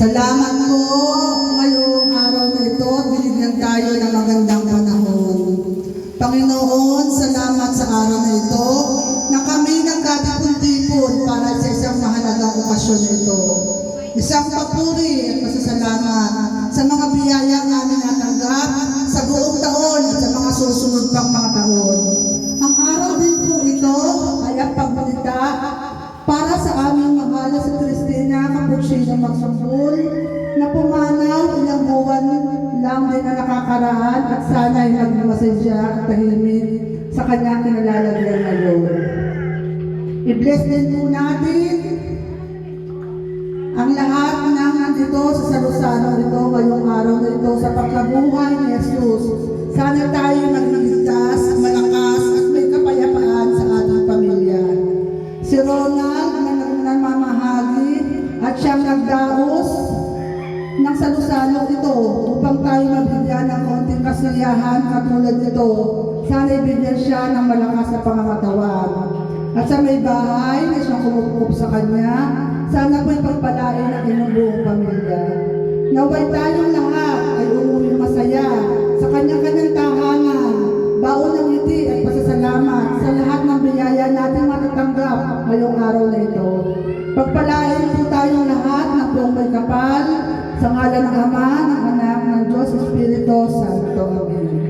Salamat po ngayong araw na ito. Binigyan tayo ng magandang panahon. Panginoon, salamat sa araw na ito na kami nagkatipon-tipon para sa isang mahalagang okasyon ito. Isang papuri at pasasalamat sa mga biyayang namin natanggap sa buong taon at sa mga susunod pang mga taon. Ang araw din po ito ay ang pagbalita para sa aming mahal na si Cristina Capuchino Magsampul din na nakakaraan at sana ay nagmamasay siya at tahimik sa kanyang kinalalagyan ngayon. I-bless din po natin ang lahat ng nandito sa Salusano ito ngayong araw na ito sa pagkabuhay ni Jesus. Sana tayo nagligtas, malakas at may kapayapaan sa ating pamilya. Si Ronald na namamahagi at siyang nagdaos ng salusalo ito konting kasiyahan katulad nito. Sana ibigyan siya ng malakas na pangangatawan. At sa may bahay na siyang kumukup sa kanya, sana po'y pagpalain ng inyong buong pamilya. Naway tayong lahat ay umuwi masaya sa kanya-kanyang tahanan, baon ng ngiti at pasasalamat sa lahat ng biyaya natin matatanggap ngayong araw na ito. Pagpalain po tayong lahat ng buong may kapal, sa ngalan ng Ama,